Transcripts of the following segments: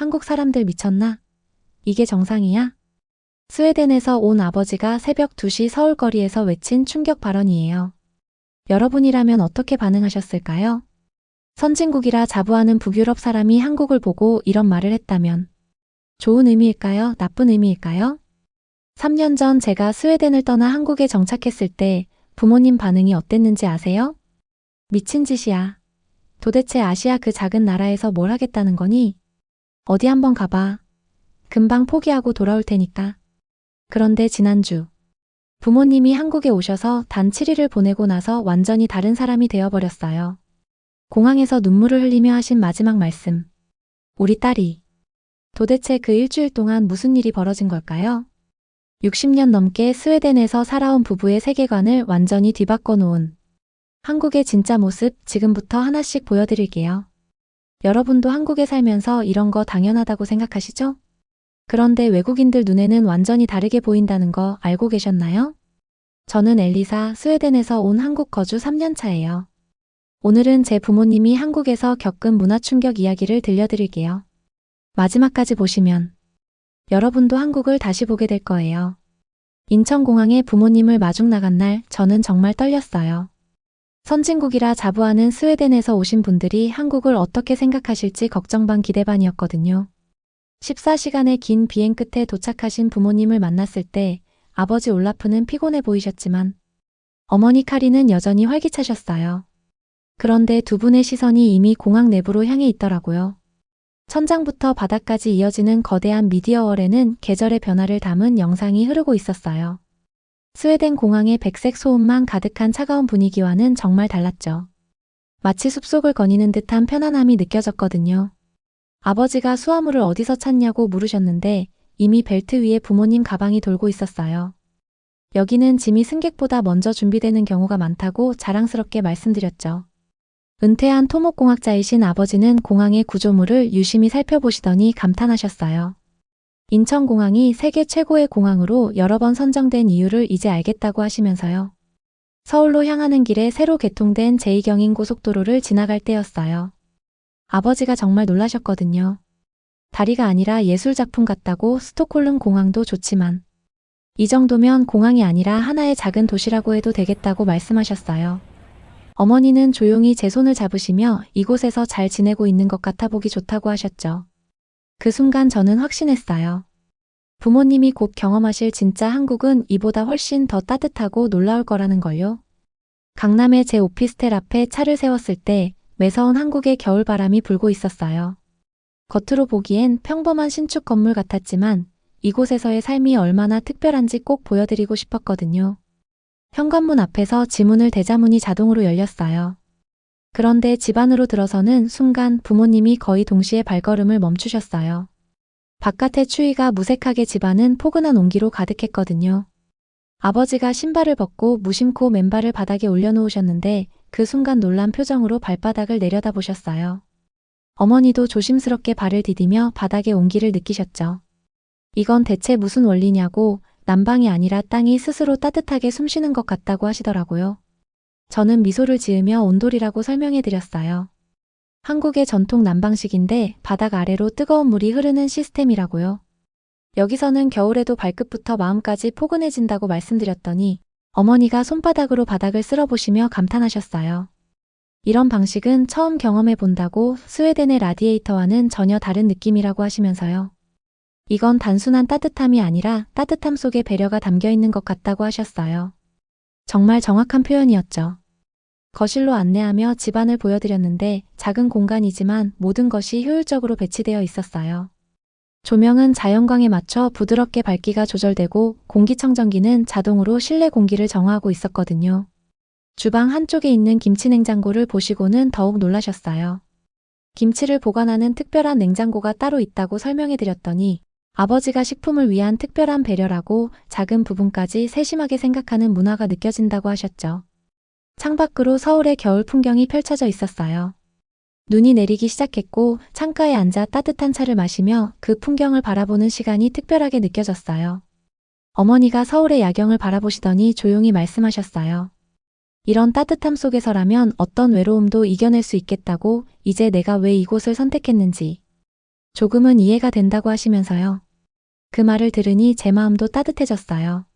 한국 사람들 미쳤나? 이게 정상이야? 스웨덴에서 온 아버지가 새벽 2시 서울 거리에서 외친 충격 발언이에요. 여러분이라면 어떻게 반응하셨을까요? 선진국이라 자부하는 북유럽 사람이 한국을 보고 이런 말을 했다면 좋은 의미일까요? 나쁜 의미일까요? 3년 전 제가 스웨덴을 떠나 한국에 정착했을 때 부모님 반응이 어땠는지 아세요? 미친 짓이야. 도대체 아시아 그 작은 나라에서 뭘 하겠다는 거니? 어디 한번 가봐. 금방 포기하고 돌아올 테니까. 그런데 지난주 부모님이 한국에 오셔서 단 7일을 보내고 나서 완전히 다른 사람이 되어버렸어요. 공항에서 눈물을 흘리며 하신 마지막 말씀. 우리 딸이 도대체 그 일주일 동안 무슨 일이 벌어진 걸까요? 60년 넘게 스웨덴에서 살아온 부부의 세계관을 완전히 뒤바꿔 놓은 한국의 진짜 모습 지금부터 하나씩 보여드릴게요. 여러분도 한국에 살면서 이런 거 당연하다고 생각하시죠? 그런데 외국인들 눈에는 완전히 다르게 보인다는 거 알고 계셨나요? 저는 엘리사, 스웨덴에서 온 한국 거주 3년 차예요. 오늘은 제 부모님이 한국에서 겪은 문화 충격 이야기를 들려드릴게요. 마지막까지 보시면 여러분도 한국을 다시 보게 될 거예요. 인천공항에 부모님을 마중 나간 날 저는 정말 떨렸어요. 선진국이라 자부하는 스웨덴에서 오신 분들이 한국을 어떻게 생각하실지 걱정 반 기대 반이었거든요. 14시간의 긴 비행 끝에 도착하신 부모님을 만났을 때 아버지 올라프는 피곤해 보이셨지만 어머니 카리는 여전히 활기차셨어요. 그런데 두 분의 시선이 이미 공항 내부로 향해 있더라고요. 천장부터 바닥까지 이어지는 거대한 미디어월에는 계절의 변화를 담은 영상이 흐르고 있었어요. 스웨덴 공항의 백색 소음만 가득한 차가운 분위기와는 정말 달랐죠. 마치 숲속을 거니는 듯한 편안함이 느껴졌거든요. 아버지가 수화물을 어디서 찾냐고 물으셨는데 이미 벨트 위에 부모님 가방이 돌고 있었어요. 여기는 짐이 승객보다 먼저 준비되는 경우가 많다고 자랑스럽게 말씀드렸죠. 은퇴한 토목공학자이신 아버지는 공항의 구조물을 유심히 살펴보시더니 감탄하셨어요. 인천공항이 세계 최고의 공항으로 여러 번 선정된 이유를 이제 알겠다고 하시면서요. 서울로 향하는 길에 새로 개통된 제2경인 고속도로를 지나갈 때였어요. 아버지가 정말 놀라셨거든요. 다리가 아니라 예술작품 같다고 스톡홀름 공항도 좋지만 이 정도면 공항이 아니라 하나의 작은 도시라고 해도 되겠다고 말씀하셨어요. 어머니는 조용히 제 손을 잡으시며 이곳에서 잘 지내고 있는 것 같아 보기 좋다고 하셨죠. 그 순간 저는 확신했어요. 부모님이 곧 경험하실 진짜 한국은 이보다 훨씬 더 따뜻하고 놀라울 거라는 걸요. 강남의 제 오피스텔 앞에 차를 세웠을 때 매서운 한국의 겨울바람이 불고 있었어요. 겉으로 보기엔 평범한 신축 건물 같았지만 이곳에서의 삶이 얼마나 특별한지 꼭 보여드리고 싶었거든요. 현관문 앞에서 지문을 대자문이 자동으로 열렸어요. 그런데 집 안으로 들어서는 순간 부모님이 거의 동시에 발걸음을 멈추셨어요. 바깥의 추위가 무색하게 집안은 포근한 온기로 가득했거든요. 아버지가 신발을 벗고 무심코 맨발을 바닥에 올려놓으셨는데 그 순간 놀란 표정으로 발바닥을 내려다보셨어요. 어머니도 조심스럽게 발을 디디며 바닥의 온기를 느끼셨죠. 이건 대체 무슨 원리냐고 난방이 아니라 땅이 스스로 따뜻하게 숨쉬는 것 같다고 하시더라고요. 저는 미소를 지으며 온돌이라고 설명해 드렸어요. 한국의 전통 난방식인데 바닥 아래로 뜨거운 물이 흐르는 시스템이라고요. 여기서는 겨울에도 발끝부터 마음까지 포근해진다고 말씀드렸더니 어머니가 손바닥으로 바닥을 쓸어보시며 감탄하셨어요. 이런 방식은 처음 경험해 본다고 스웨덴의 라디에이터와는 전혀 다른 느낌이라고 하시면서요. 이건 단순한 따뜻함이 아니라 따뜻함 속에 배려가 담겨 있는 것 같다고 하셨어요. 정말 정확한 표현이었죠. 거실로 안내하며 집안을 보여드렸는데 작은 공간이지만 모든 것이 효율적으로 배치되어 있었어요. 조명은 자연광에 맞춰 부드럽게 밝기가 조절되고 공기청정기는 자동으로 실내 공기를 정화하고 있었거든요. 주방 한쪽에 있는 김치 냉장고를 보시고는 더욱 놀라셨어요. 김치를 보관하는 특별한 냉장고가 따로 있다고 설명해 드렸더니 아버지가 식품을 위한 특별한 배려라고 작은 부분까지 세심하게 생각하는 문화가 느껴진다고 하셨죠. 창밖으로 서울의 겨울 풍경이 펼쳐져 있었어요. 눈이 내리기 시작했고 창가에 앉아 따뜻한 차를 마시며 그 풍경을 바라보는 시간이 특별하게 느껴졌어요. 어머니가 서울의 야경을 바라보시더니 조용히 말씀하셨어요. 이런 따뜻함 속에서라면 어떤 외로움도 이겨낼 수 있겠다고 이제 내가 왜 이곳을 선택했는지 조금은 이해가 된다고 하시면서요. 그 말을 들으니 제 마음도 따뜻해졌어요.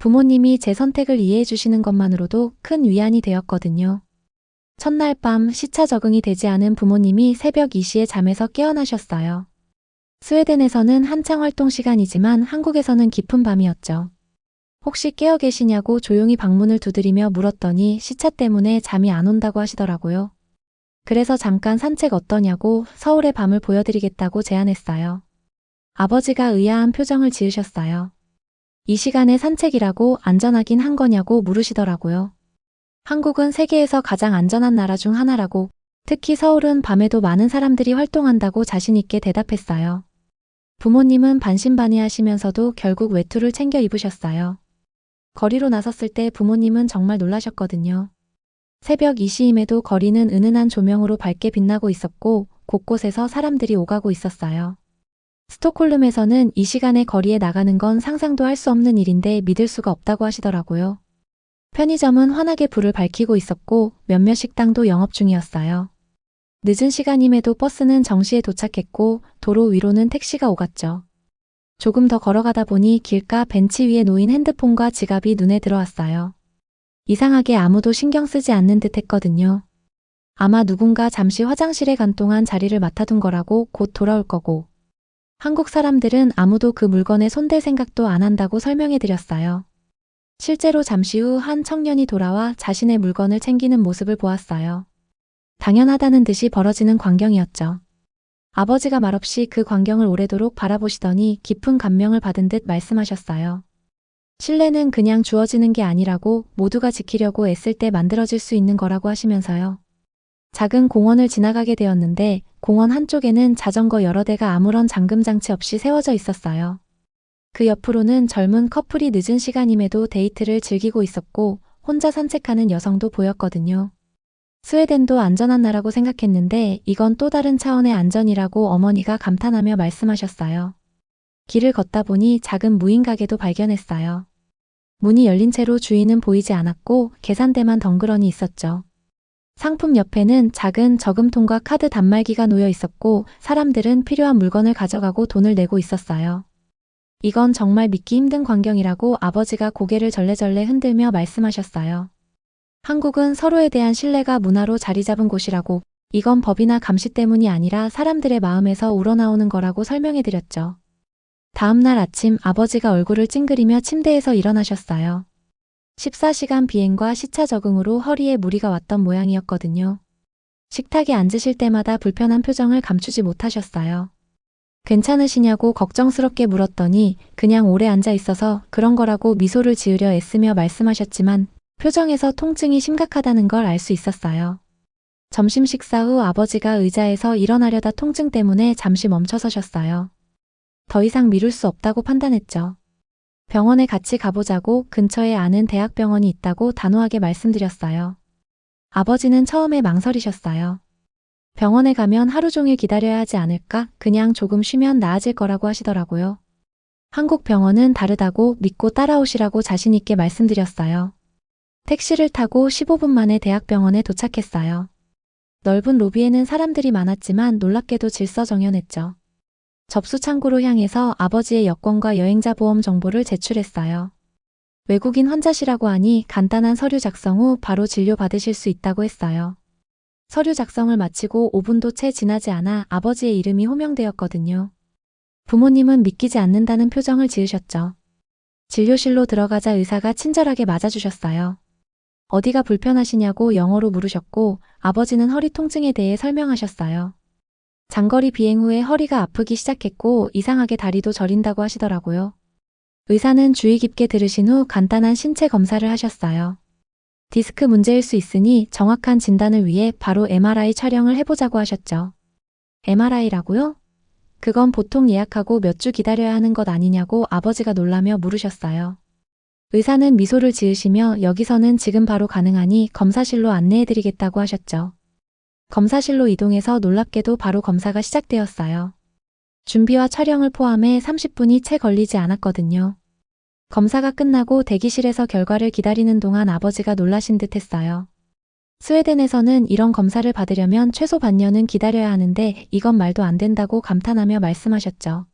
부모님이 제 선택을 이해해 주시는 것만으로도 큰 위안이 되었거든요. 첫날 밤 시차 적응이 되지 않은 부모님이 새벽 2시에 잠에서 깨어나셨어요. 스웨덴에서는 한창 활동 시간이지만 한국에서는 깊은 밤이었죠. 혹시 깨어 계시냐고 조용히 방문을 두드리며 물었더니 시차 때문에 잠이 안 온다고 하시더라고요. 그래서 잠깐 산책 어떠냐고 서울의 밤을 보여드리겠다고 제안했어요. 아버지가 의아한 표정을 지으셨어요. 이 시간에 산책이라고 안전하긴 한 거냐고 물으시더라고요. 한국은 세계에서 가장 안전한 나라 중 하나라고 특히 서울은 밤에도 많은 사람들이 활동한다고 자신있게 대답했어요. 부모님은 반신반의하시면서도 결국 외투를 챙겨 입으셨어요. 거리로 나섰을 때 부모님은 정말 놀라셨거든요. 새벽 2시임에도 거리는 은은한 조명으로 밝게 빛나고 있었고 곳곳에서 사람들이 오가고 있었어요. 스톡홀름에서는 이 시간에 거리에 나가는 건 상상도 할 수 없는 일인데 믿을 수가 없다고 하시더라고요. 편의점은 환하게 불을 밝히고 있었고 몇몇 식당도 영업 중이었어요. 늦은 시간임에도 버스는 정시에 도착했고 도로 위로는 택시가 오갔죠. 조금 더 걸어가다 보니 길가 벤치 위에 놓인 핸드폰과 지갑이 눈에 들어왔어요. 이상하게 아무도 신경 쓰지 않는 듯 했거든요. 아마 누군가 잠시 화장실에 간 동안 자리를 맡아둔 거라고 곧 돌아올 거고. 한국 사람들은 아무도 그 물건에 손댈 생각도 안 한다고 설명해 드렸어요. 실제로 잠시 후 한 청년이 돌아와 자신의 물건을 챙기는 모습을 보았어요. 당연하다는 듯이 벌어지는 광경이었죠. 아버지가 말없이 그 광경을 오래도록 바라보시더니 깊은 감명을 받은 듯 말씀하셨어요. 신뢰는 그냥 주어지는 게 아니라고 모두가 지키려고 애쓸 때 만들어질 수 있는 거라고 하시면서요. 작은 공원을 지나가게 되었는데 공원 한쪽에는 자전거 여러 대가 아무런 잠금 장치 없이 세워져 있었어요. 그 옆으로는 젊은 커플이 늦은 시간임에도 데이트를 즐기고 있었고 혼자 산책하는 여성도 보였거든요. 스웨덴도 안전한 나라고 생각했는데 이건 또 다른 차원의 안전이라고 어머니가 감탄하며 말씀하셨어요. 길을 걷다 보니 작은 무인 가게도 발견했어요. 문이 열린 채로 주인은 보이지 않았고 계산대만 덩그러니 있었죠. 상품 옆에는 작은 저금통과 카드 단말기가 놓여 있었고 사람들은 필요한 물건을 가져가고 돈을 내고 있었어요. 이건 정말 믿기 힘든 광경이라고 아버지가 고개를 절레절레 흔들며 말씀하셨어요. 한국은 서로에 대한 신뢰가 문화로 자리 잡은 곳이라고 이건 법이나 감시 때문이 아니라 사람들의 마음에서 우러나오는 거라고 설명해 드렸죠. 다음 날 아침 아버지가 얼굴을 찡그리며 침대에서 일어나셨어요. 14시간 비행과 시차 적응으로 허리에 무리가 왔던 모양이었거든요. 식탁에 앉으실 때마다 불편한 표정을 감추지 못하셨어요. 괜찮으시냐고 걱정스럽게 물었더니 그냥 오래 앉아 있어서 그런 거라고 미소를 지으려 애쓰며 말씀하셨지만 표정에서 통증이 심각하다는 걸 알 수 있었어요. 점심 식사 후 아버지가 의자에서 일어나려다 통증 때문에 잠시 멈춰서셨어요. 더 이상 미룰 수 없다고 판단했죠. 병원에 같이 가보자고 근처에 아는 대학병원이 있다고 단호하게 말씀드렸어요. 아버지는 처음에 망설이셨어요. 병원에 가면 하루 종일 기다려야 하지 않을까? 그냥 조금 쉬면 나아질 거라고 하시더라고요. 한국 병원은 다르다고 믿고 따라오시라고 자신있게 말씀드렸어요. 택시를 타고 15분 만에 대학병원에 도착했어요. 넓은 로비에는 사람들이 많았지만 놀랍게도 질서정연했죠. 접수 창구로 향해서 아버지의 여권과 여행자 보험 정보를 제출했어요. 외국인 환자시라고 하니 간단한 서류 작성 후 바로 진료 받으실 수 있다고 했어요. 서류 작성을 마치고 5분도 채 지나지 않아 아버지의 이름이 호명되었거든요. 부모님은 믿기지 않는다는 표정을 지으셨죠. 진료실로 들어가자 의사가 친절하게 맞아주셨어요. 어디가 불편하시냐고 영어로 물으셨고 아버지는 허리 통증에 대해 설명하셨어요. 장거리 비행 후에 허리가 아프기 시작했고 이상하게 다리도 저린다고 하시더라고요. 의사는 주의 깊게 들으신 후 간단한 신체 검사를 하셨어요. 디스크 문제일 수 있으니 정확한 진단을 위해 바로 MRI 촬영을 해보자고 하셨죠. MRI라고요? 그건 보통 예약하고 몇 주 기다려야 하는 것 아니냐고 아버지가 놀라며 물으셨어요. 의사는 미소를 지으시며 여기서는 지금 바로 가능하니 검사실로 안내해드리겠다고 하셨죠. 검사실로 이동해서 놀랍게도 바로 검사가 시작되었어요. 준비와 촬영을 포함해 30분이 채 걸리지 않았거든요. 검사가 끝나고 대기실에서 결과를 기다리는 동안 아버지가 놀라신 듯 했어요. 스웨덴에서는 이런 검사를 받으려면 최소 반년은 기다려야 하는데 이건 말도 안 된다고 감탄하며 말씀하셨죠.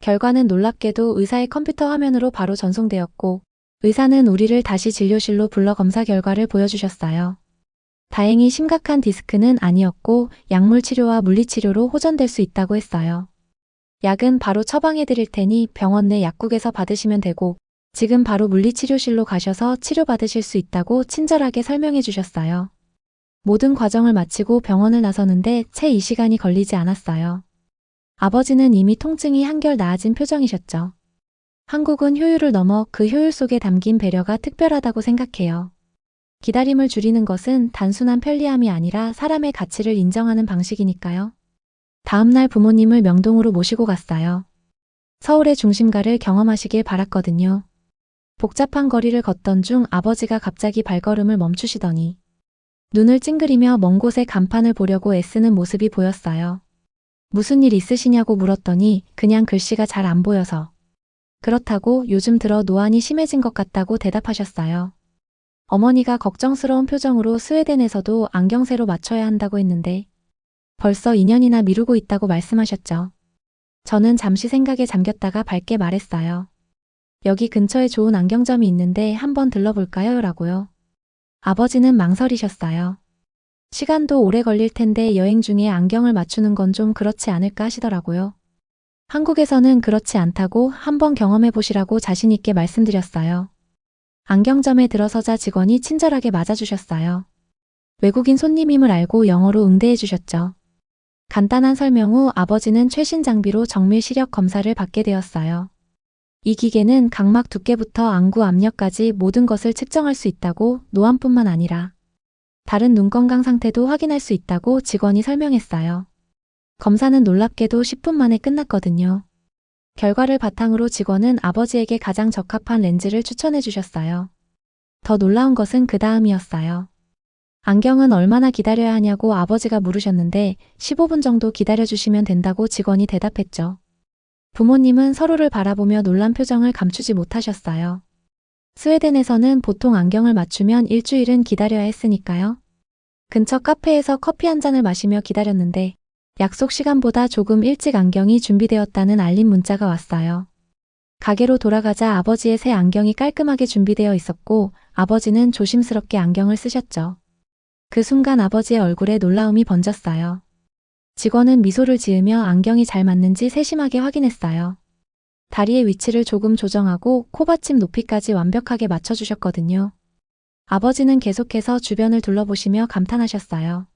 결과는 놀랍게도 의사의 컴퓨터 화면으로 바로 전송되었고 의사는 우리를 다시 진료실로 불러 검사 결과를 보여주셨어요. 다행히 심각한 디스크는 아니었고 약물 치료와 물리 치료로 호전될 수 있다고 했어요. 약은 바로 처방해 드릴 테니 병원 내 약국에서 받으시면 되고 지금 바로 물리치료실로 가셔서 치료받으실 수 있다고 친절하게 설명해 주셨어요. 모든 과정을 마치고 병원을 나서는데 채 이 시간이 걸리지 않았어요. 아버지는 이미 통증이 한결 나아진 표정이셨죠. 한국은 효율을 넘어 그 효율 속에 담긴 배려가 특별하다고 생각해요. 기다림을 줄이는 것은 단순한 편리함이 아니라 사람의 가치를 인정하는 방식이니까요. 다음날 부모님을 명동으로 모시고 갔어요. 서울의 중심가를 경험하시길 바랐거든요. 복잡한 거리를 걷던 중 아버지가 갑자기 발걸음을 멈추시더니 눈을 찡그리며 먼 곳의 간판을 보려고 애쓰는 모습이 보였어요. 무슨 일 있으시냐고 물었더니 그냥 글씨가 잘 안 보여서. 그렇다고 요즘 들어 노안이 심해진 것 같다고 대답하셨어요. 어머니가 걱정스러운 표정으로 스웨덴에서도 안경새로 맞춰야 한다고 했는데 벌써 2년이나 미루고 있다고 말씀하셨죠. 저는 잠시 생각에 잠겼다가 밝게 말했어요. 여기 근처에 좋은 안경점이 있는데 한번 들러볼까요? 라고요. 아버지는 망설이셨어요. 시간도 오래 걸릴 텐데 여행 중에 안경을 맞추는 건 좀 그렇지 않을까 하시더라고요. 한국에서는 그렇지 않다고 한번 경험해 보시라고 자신있게 말씀드렸어요. 안경점에 들어서자 직원이 친절하게 맞아주셨어요. 외국인 손님임을 알고 영어로 응대해 주셨죠. 간단한 설명 후 아버지는 최신 장비로 정밀 시력 검사를 받게 되었어요. 이 기계는 각막 두께부터 안구 압력까지 모든 것을 측정할 수 있다고 노안뿐만 아니라 다른 눈 건강 상태도 확인할 수 있다고 직원이 설명했어요. 검사는 놀랍게도 10분 만에 끝났거든요. 결과를 바탕으로 직원은 아버지에게 가장 적합한 렌즈를 추천해 주셨어요. 더 놀라운 것은 그 다음이었어요. 안경은 얼마나 기다려야 하냐고 아버지가 물으셨는데 15분 정도 기다려주시면 된다고 직원이 대답했죠. 부모님은 서로를 바라보며 놀란 표정을 감추지 못하셨어요. 스웨덴에서는 보통 안경을 맞추면 일주일은 기다려야 했으니까요. 근처 카페에서 커피 한 잔을 마시며 기다렸는데 약속 시간보다 조금 일찍 안경이 준비되었다는 알림 문자가 왔어요. 가게로 돌아가자 아버지의 새 안경이 깔끔하게 준비되어 있었고 아버지는 조심스럽게 안경을 쓰셨죠. 그 순간 아버지의 얼굴에 놀라움이 번졌어요. 직원은 미소를 지으며 안경이 잘 맞는지 세심하게 확인했어요. 다리의 위치를 조금 조정하고 코받침 높이까지 완벽하게 맞춰주셨거든요. 아버지는 계속해서 주변을 둘러보시며 감탄하셨어요.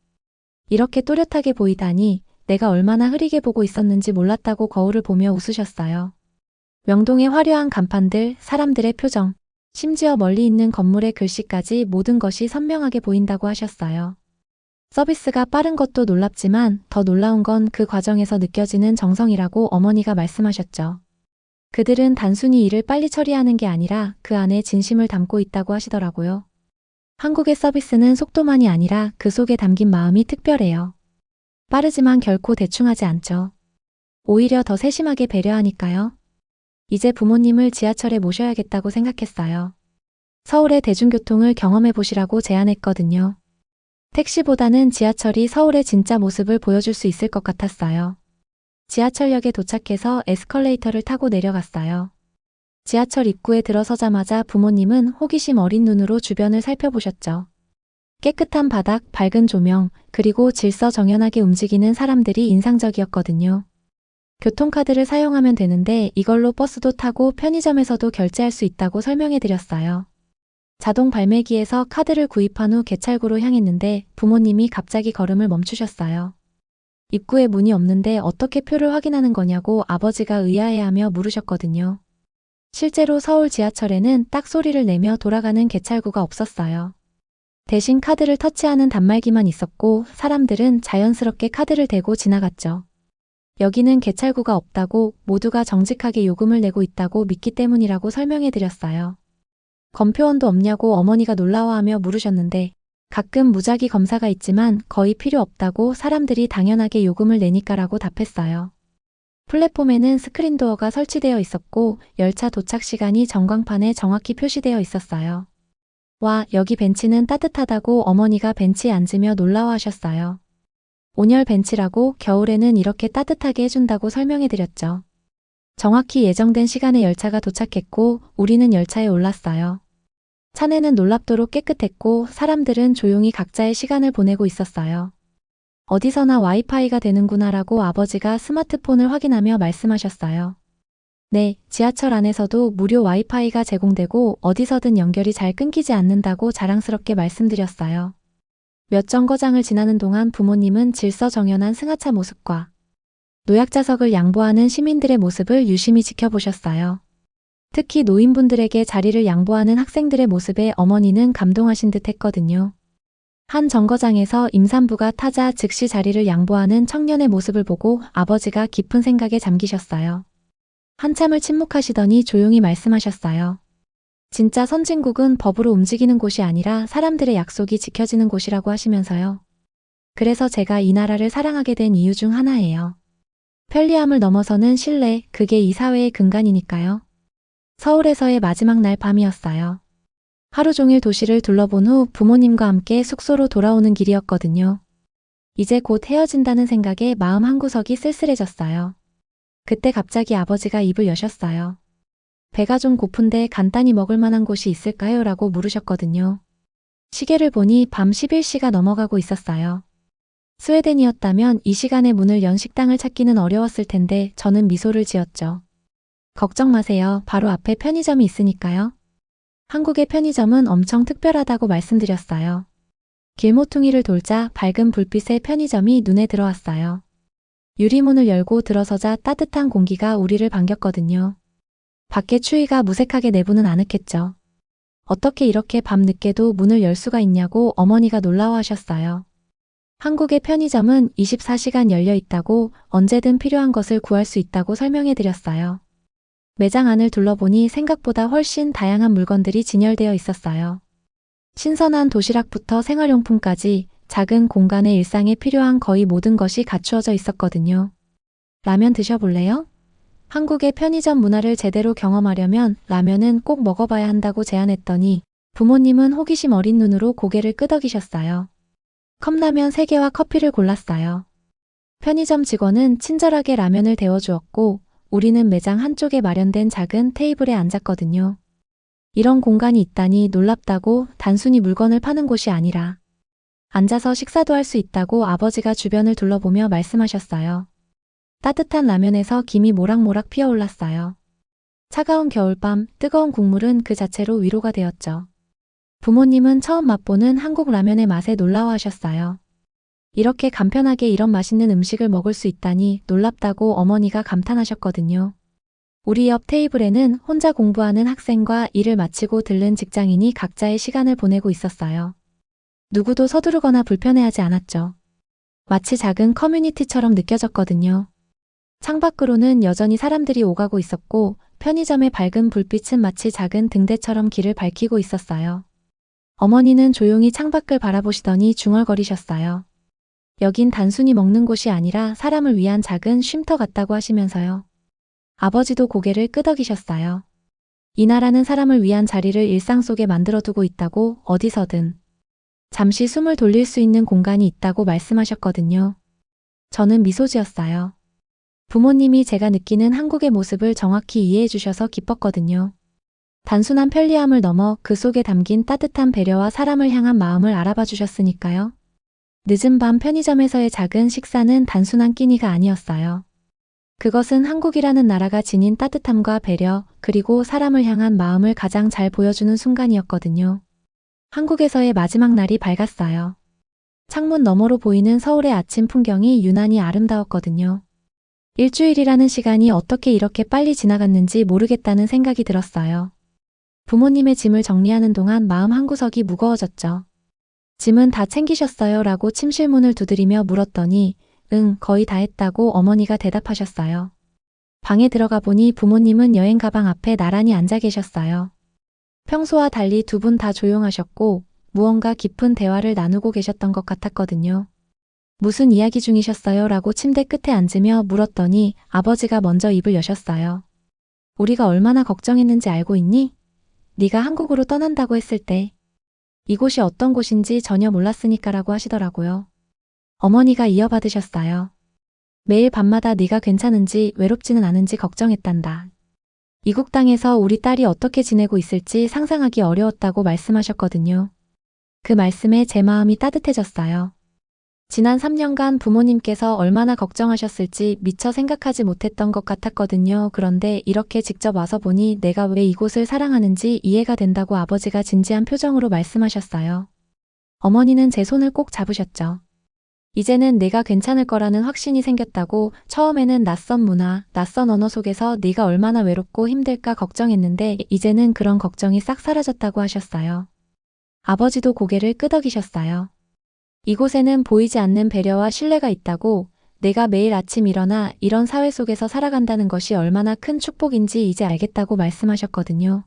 이렇게 또렷하게 보이다니 내가 얼마나 흐리게 보고 있었는지 몰랐다고 거울을 보며 웃으셨어요. 명동의 화려한 간판들, 사람들의 표정, 심지어 멀리 있는 건물의 글씨까지 모든 것이 선명하게 보인다고 하셨어요. 서비스가 빠른 것도 놀랍지만 더 놀라운 건 그 과정에서 느껴지는 정성이라고 어머니가 말씀하셨죠. 그들은 단순히 일을 빨리 처리하는 게 아니라 그 안에 진심을 담고 있다고 하시더라고요. 한국의 서비스는 속도만이 아니라 그 속에 담긴 마음이 특별해요. 빠르지만 결코 대충하지 않죠. 오히려 더 세심하게 배려하니까요. 이제 부모님을 지하철에 모셔야겠다고 생각했어요. 서울의 대중교통을 경험해 보시라고 제안했거든요. 택시보다는 지하철이 서울의 진짜 모습을 보여줄 수 있을 것 같았어요. 지하철역에 도착해서 에스컬레이터를 타고 내려갔어요. 지하철 입구에 들어서자마자 부모님은 호기심 어린 눈으로 주변을 살펴보셨죠. 깨끗한 바닥, 밝은 조명, 그리고 질서 정연하게 움직이는 사람들이 인상적이었거든요. 교통카드를 사용하면 되는데 이걸로 버스도 타고 편의점에서도 결제할 수 있다고 설명해 드렸어요. 자동 발매기에서 카드를 구입한 후 개찰구로 향했는데 부모님이 갑자기 걸음을 멈추셨어요. 입구에 문이 없는데 어떻게 표를 확인하는 거냐고 아버지가 의아해하며 물으셨거든요. 실제로 서울 지하철에는 딱 소리를 내며 돌아가는 개찰구가 없었어요. 대신 카드를 터치하는 단말기만 있었고 사람들은 자연스럽게 카드를 대고 지나갔죠. 여기는 개찰구가 없다고 모두가 정직하게 요금을 내고 있다고 믿기 때문이라고 설명해 드렸어요. 검표원도 없냐고 어머니가 놀라워하며 물으셨는데 가끔 무작위 검사가 있지만 거의 필요 없다고 사람들이 당연하게 요금을 내니까라고 답했어요. 플랫폼에는 스크린도어가 설치되어 있었고 열차 도착 시간이 전광판에 정확히 표시되어 있었어요. 와, 여기 벤치는 따뜻하다고 어머니가 벤치에 앉으며 놀라워 하셨어요. 온열 벤치라고 겨울에는 이렇게 따뜻하게 해준다고 설명해 드렸죠. 정확히 예정된 시간에 열차가 도착했고 우리는 열차에 올랐어요. 차내는 놀랍도록 깨끗했고 사람들은 조용히 각자의 시간을 보내고 있었어요. 어디서나 와이파이가 되는구나라고 아버지가 스마트폰을 확인하며 말씀하셨어요. 네, 지하철 안에서도 무료 와이파이가 제공되고 어디서든 연결이 잘 끊기지 않는다고 자랑스럽게 말씀드렸어요. 몇 정거장을 지나는 동안 부모님은 질서정연한 승하차 모습과 노약자석을 양보하는 시민들의 모습을 유심히 지켜보셨어요. 특히 노인분들에게 자리를 양보하는 학생들의 모습에 어머니는 감동하신 듯 했거든요. 한 정거장에서 임산부가 타자 즉시 자리를 양보하는 청년의 모습을 보고 아버지가 깊은 생각에 잠기셨어요. 한참을 침묵하시더니 조용히 말씀하셨어요. 진짜 선진국은 법으로 움직이는 곳이 아니라 사람들의 약속이 지켜지는 곳이라고 하시면서요. 그래서 제가 이 나라를 사랑하게 된 이유 중 하나예요. 편리함을 넘어서는 신뢰, 그게 이 사회의 근간이니까요. 서울에서의 마지막 날 밤이었어요. 하루 종일 도시를 둘러본 후 부모님과 함께 숙소로 돌아오는 길이었거든요. 이제 곧 헤어진다는 생각에 마음 한구석이 쓸쓸해졌어요. 그때 갑자기 아버지가 입을 여셨어요. 배가 좀 고픈데 간단히 먹을 만한 곳이 있을까요? 라고 물으셨거든요. 시계를 보니 밤 11시가 넘어가고 있었어요. 스웨덴이었다면 이 시간에 문을 연 식당을 찾기는 어려웠을 텐데 저는 미소를 지었죠. 걱정 마세요. 바로 앞에 편의점이 있으니까요. 한국의 편의점은 엄청 특별하다고 말씀드렸어요. 길모퉁이를 돌자 밝은 불빛의 편의점이 눈에 들어왔어요. 유리문을 열고 들어서자 따뜻한 공기가 우리를 반겼거든요. 밖에 추위가 무색하게 내부는 아늑했죠. 어떻게 이렇게 밤늦게도 문을 열 수가 있냐고 어머니가 놀라워하셨어요. 한국의 편의점은 24시간 열려 있다고 언제든 필요한 것을 구할 수 있다고 설명해 드렸어요. 매장 안을 둘러보니 생각보다 훨씬 다양한 물건들이 진열되어 있었어요. 신선한 도시락부터 생활용품까지 작은 공간의 일상에 필요한 거의 모든 것이 갖추어져 있었거든요. 라면 드셔볼래요? 한국의 편의점 문화를 제대로 경험하려면 라면은 꼭 먹어봐야 한다고 제안했더니 부모님은 호기심 어린 눈으로 고개를 끄덕이셨어요. 컵라면 3개와 커피를 골랐어요. 편의점 직원은 친절하게 라면을 데워주었고 우리는 매장 한쪽에 마련된 작은 테이블에 앉았거든요. 이런 공간이 있다니 놀랍다고 단순히 물건을 파는 곳이 아니라 앉아서 식사도 할 수 있다고 아버지가 주변을 둘러보며 말씀하셨어요. 따뜻한 라면에서 김이 모락모락 피어올랐어요. 차가운 겨울밤, 뜨거운 국물은 그 자체로 위로가 되었죠. 부모님은 처음 맛보는 한국 라면의 맛에 놀라워하셨어요. 이렇게 간편하게 이런 맛있는 음식을 먹을 수 있다니 놀랍다고 어머니가 감탄하셨거든요. 우리 옆 테이블에는 혼자 공부하는 학생과 일을 마치고 들른 직장인이 각자의 시간을 보내고 있었어요. 누구도 서두르거나 불편해하지 않았죠. 마치 작은 커뮤니티처럼 느껴졌거든요. 창밖으로는 여전히 사람들이 오가고 있었고 편의점의 밝은 불빛은 마치 작은 등대처럼 길을 밝히고 있었어요. 어머니는 조용히 창밖을 바라보시더니 중얼거리셨어요. 여긴 단순히 먹는 곳이 아니라 사람을 위한 작은 쉼터 같다고 하시면서요. 아버지도 고개를 끄덕이셨어요. 이 나라는 사람을 위한 자리를 일상 속에 만들어두고 있다고 어디서든 잠시 숨을 돌릴 수 있는 공간이 있다고 말씀하셨거든요. 저는 미소 지었어요. 부모님이 제가 느끼는 한국의 모습을 정확히 이해해 주셔서 기뻤거든요. 단순한 편리함을 넘어 그 속에 담긴 따뜻한 배려와 사람을 향한 마음을 알아봐 주셨으니까요. 늦은 밤 편의점에서의 작은 식사는 단순한 끼니가 아니었어요. 그것은 한국이라는 나라가 지닌 따뜻함과 배려, 그리고 사람을 향한 마음을 가장 잘 보여주는 순간이었거든요. 한국에서의 마지막 날이 밝았어요. 창문 너머로 보이는 서울의 아침 풍경이 유난히 아름다웠거든요. 일주일이라는 시간이 어떻게 이렇게 빨리 지나갔는지 모르겠다는 생각이 들었어요. 부모님의 짐을 정리하는 동안 마음 한구석이 무거워졌죠. 짐은 다 챙기셨어요? 라고 침실문을 두드리며 물었더니 응, 거의 다 했다고 어머니가 대답하셨어요. 방에 들어가 보니 부모님은 여행 가방 앞에 나란히 앉아 계셨어요. 평소와 달리 두 분 다 조용하셨고 무언가 깊은 대화를 나누고 계셨던 것 같았거든요. 무슨 이야기 중이셨어요? 라고 침대 끝에 앉으며 물었더니 아버지가 먼저 입을 여셨어요. 우리가 얼마나 걱정했는지 알고 있니? 네가 한국으로 떠난다고 했을 때 이곳이 어떤 곳인지 전혀 몰랐으니까라고 하시더라고요. 어머니가 이어받으셨어요. 매일 밤마다 네가 괜찮은지 외롭지는 않은지 걱정했단다. 이국 땅에서 우리 딸이 어떻게 지내고 있을지 상상하기 어려웠다고 말씀하셨거든요. 그 말씀에 제 마음이 따뜻해졌어요. 지난 3년간 부모님께서 얼마나 걱정하셨을지 미처 생각하지 못했던 것 같았거든요. 그런데 이렇게 직접 와서 보니 내가 왜 이곳을 사랑하는지 이해가 된다고 아버지가 진지한 표정으로 말씀하셨어요. 어머니는 제 손을 꼭 잡으셨죠. 이제는 내가 괜찮을 거라는 확신이 생겼다고 처음에는 낯선 문화, 낯선 언어 속에서 네가 얼마나 외롭고 힘들까 걱정했는데 이제는 그런 걱정이 싹 사라졌다고 하셨어요. 아버지도 고개를 끄덕이셨어요. 이곳에는 보이지 않는 배려와 신뢰가 있다고 내가 매일 아침 일어나 이런 사회 속에서 살아간다는 것이 얼마나 큰 축복인지 이제 알겠다고 말씀하셨거든요.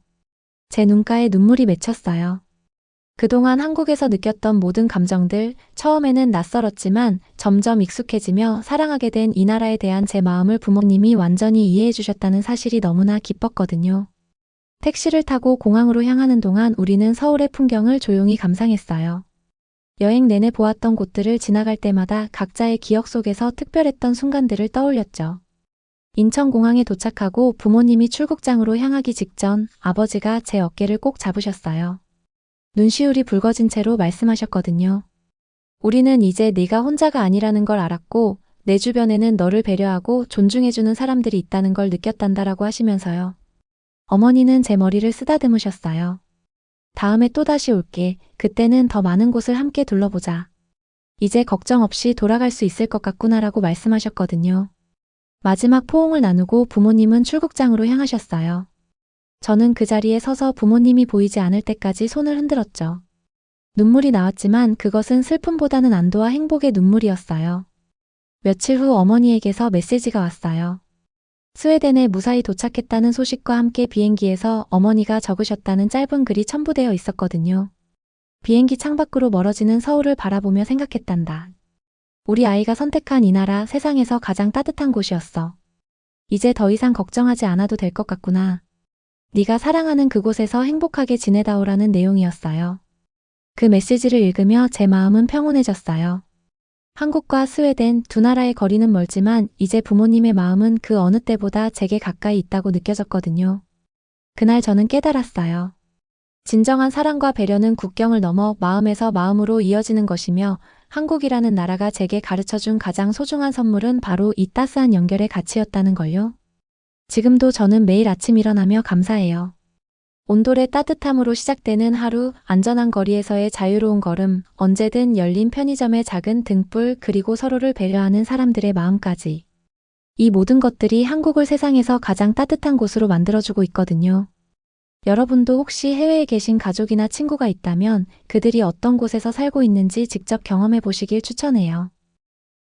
제 눈가에 눈물이 맺혔어요. 그동안 한국에서 느꼈던 모든 감정들, 처음에는 낯설었지만 점점 익숙해지며 사랑하게 된 이 나라에 대한 제 마음을 부모님이 완전히 이해해 주셨다는 사실이 너무나 기뻤거든요. 택시를 타고 공항으로 향하는 동안 우리는 서울의 풍경을 조용히 감상했어요. 여행 내내 보았던 곳들을 지나갈 때마다 각자의 기억 속에서 특별했던 순간들을 떠올렸죠. 인천공항에 도착하고 부모님이 출국장으로 향하기 직전 아버지가 제 어깨를 꼭 잡으셨어요. 눈시울이 붉어진 채로 말씀하셨거든요. 우리는 이제 네가 혼자가 아니라는 걸 알았고 내 주변에는 너를 배려하고 존중해주는 사람들이 있다는 걸 느꼈단다라고 하시면서요. 어머니는 제 머리를 쓰다듬으셨어요. 다음에 또다시 올게. 그때는 더 많은 곳을 함께 둘러보자. 이제 걱정 없이 돌아갈 수 있을 것 같구나라고 말씀하셨거든요. 마지막 포옹을 나누고 부모님은 출국장으로 향하셨어요. 저는 그 자리에 서서 부모님이 보이지 않을 때까지 손을 흔들었죠. 눈물이 나왔지만 그것은 슬픔보다는 안도와 행복의 눈물이었어요. 며칠 후 어머니에게서 메시지가 왔어요. 스웨덴에 무사히 도착했다는 소식과 함께 비행기에서 어머니가 적으셨다는 짧은 글이 첨부되어 있었거든요. 비행기 창밖으로 멀어지는 서울을 바라보며 생각했단다. 우리 아이가 선택한 이 나라 세상에서 가장 따뜻한 곳이었어. 이제 더 이상 걱정하지 않아도 될 것 같구나. 네가 사랑하는 그곳에서 행복하게 지내다오라는 내용이었어요. 그 메시지를 읽으며 제 마음은 평온해졌어요. 한국과 스웨덴 두 나라의 거리는 멀지만 이제 부모님의 마음은 그 어느 때보다 제게 가까이 있다고 느껴졌거든요. 그날 저는 깨달았어요. 진정한 사랑과 배려는 국경을 넘어 마음에서 마음으로 이어지는 것이며 한국이라는 나라가 제게 가르쳐 준 가장 소중한 선물은 바로 이 따스한 연결의 가치였다는 걸요. 지금도 저는 매일 아침 일어나며 감사해요. 온돌의 따뜻함으로 시작되는 하루, 안전한 거리에서의 자유로운 걸음, 언제든 열린 편의점의 작은 등불, 그리고 서로를 배려하는 사람들의 마음까지. 이 모든 것들이 한국을 세상에서 가장 따뜻한 곳으로 만들어주고 있거든요. 여러분도 혹시 해외에 계신 가족이나 친구가 있다면 그들이 어떤 곳에서 살고 있는지 직접 경험해 보시길 추천해요.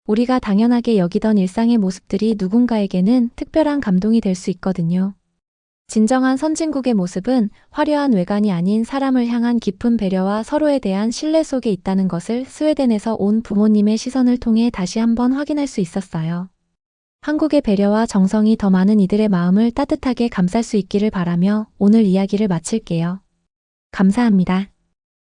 우리가 당연하게 여기던 일상의 모습들이 누군가에게는 특별한 감동이 될 수 있거든요. 진정한 선진국의 모습은 화려한 외관이 아닌 사람을 향한 깊은 배려와 서로에 대한 신뢰 속에 있다는 것을 스웨덴에서 온 부모님의 시선을 통해 다시 한번 확인할 수 있었어요. 한국의 배려와 정성이 더 많은 이들의 마음을 따뜻하게 감쌀 수 있기를 바라며 오늘 이야기를 마칠게요. 감사합니다.